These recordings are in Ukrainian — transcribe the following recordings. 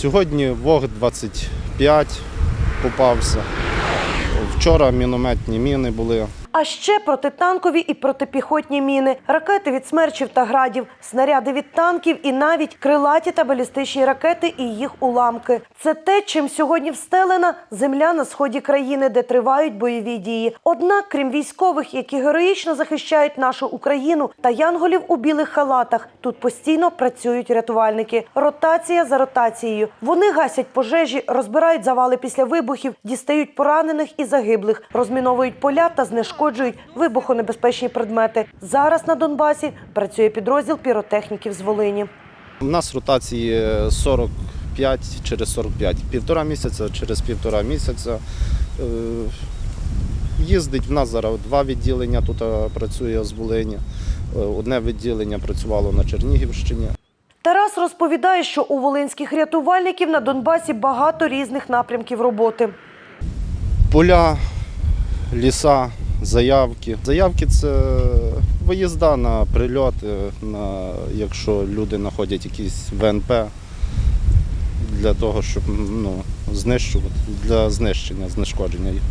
Сьогодні ВОГ 25 попався. Вчора мінометні міни були. А ще протитанкові і протипіхотні міни, ракети від смерчів та градів, снаряди від танків і навіть крилаті та балістичні ракети і їх уламки. Це те, чим сьогодні встелена земля на сході країни, де тривають бойові дії. Однак, крім військових, які героїчно захищають нашу Україну та янголів у білих халатах, тут постійно працюють рятувальники. Ротація за ротацією. Вони гасять пожежі, розбирають завали після вибухів, дістають поранених і загиблих, розміновують поля та знешкоджують вибухонебезпечні предмети. Зараз на Донбасі працює підрозділ піротехніків з Волині. У нас ротації 45 через 45. Півтора місяця через півтора місяця. Е, Їздить в нас зараз два відділення тут е, працює з Волині. Е, Одне відділення працювало на Чернігівщині. Тарас розповідає, що у волинських рятувальників на Донбасі багато різних напрямків роботи. Поля, ліса, заявки. Заявки це виїзда на прильоти, на, якщо люди знаходять якісь ВНП для того, щоб ну, знищувати, для знищення, знешкодження їх.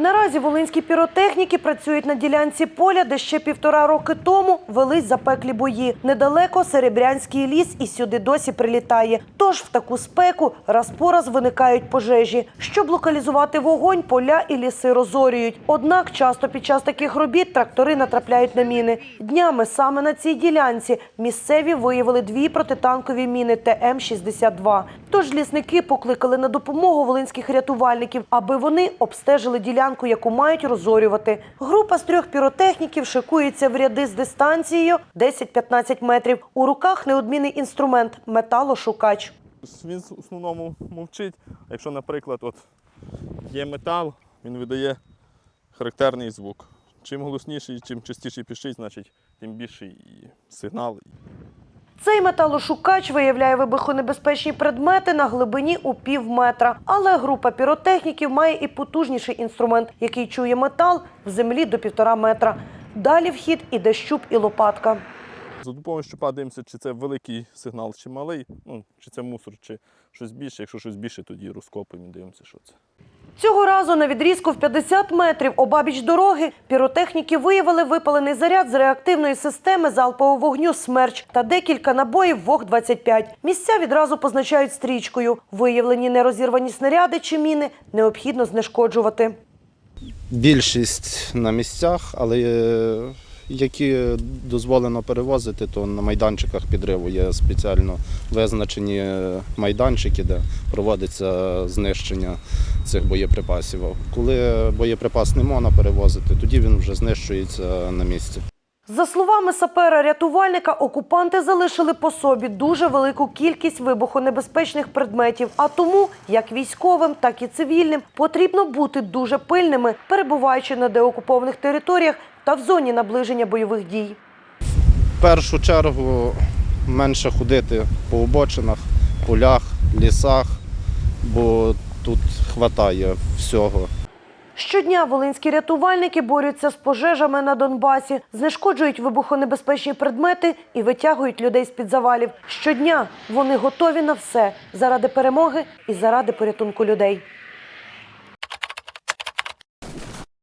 Наразі волинські піротехніки працюють на ділянці поля, де ще півтора роки тому велись запеклі бої. Недалеко Серебрянський ліс і сюди досі прилітає. Тож в таку спеку раз по раз виникають пожежі. Щоб локалізувати вогонь, поля і ліси розорюють. Однак часто під час таких робіт трактори натрапляють на міни. Днями саме на цій ділянці місцеві виявили дві протитанкові міни ТМ-62. Тож лісники покликали на допомогу волинських рятувальників, аби вони обстежили ділянку, яку мають розорювати. Група з трьох піротехніків шикується в ряди з дистанцією 10-15 метрів. У руках неодмінний інструмент металошукач. Він в основному мовчить. Якщо, наприклад, от є метал, він видає характерний звук. Чим голосніший, чим частіше пішить, значить тим більший сигнал. Цей металошукач виявляє вибухонебезпечні предмети на глибині у пів метра. Але група піротехніків має і потужніший інструмент, який чує метал в землі до півтора метра. Далі в хід іде щуп і лопатка. За допомогою щупа дивимося, чи це великий сигнал, чи малий, ну, чи це мусор, чи щось більше. Якщо щось більше, тоді розкопуємо і дивимося, що це. Цього разу на відрізку в 50 метрів обабіч дороги піротехніки виявили випалений заряд з реактивної системи залпового вогню «Смерч» та декілька набоїв ВОГ-25. Місця відразу позначають стрічкою. Виявлені нерозірвані снаряди чи міни необхідно знешкоджувати. Більшість на місцях, але е, які дозволено перевозити, то на майданчиках підриву є спеціально визначені е, майданчики, де проводиться знищення цих боєприпасів. Коли боєприпас не можна перевозити, тоді він вже знищується на місці. За словами сапера-рятувальника, окупанти залишили по собі дуже велику кількість вибухонебезпечних предметів. А тому, як військовим, так і цивільним, потрібно бути дуже пильними, перебуваючи на деокупованих територіях та в зоні наближення бойових дій. В першу чергу менше ходити по обочинах, полях, лісах, бо тут вистачає всього. Щодня волинські рятувальники борються з пожежами на Донбасі, знешкоджують вибухонебезпечні предмети і витягують людей з-під завалів. Щодня вони готові на все заради перемоги і заради порятунку людей.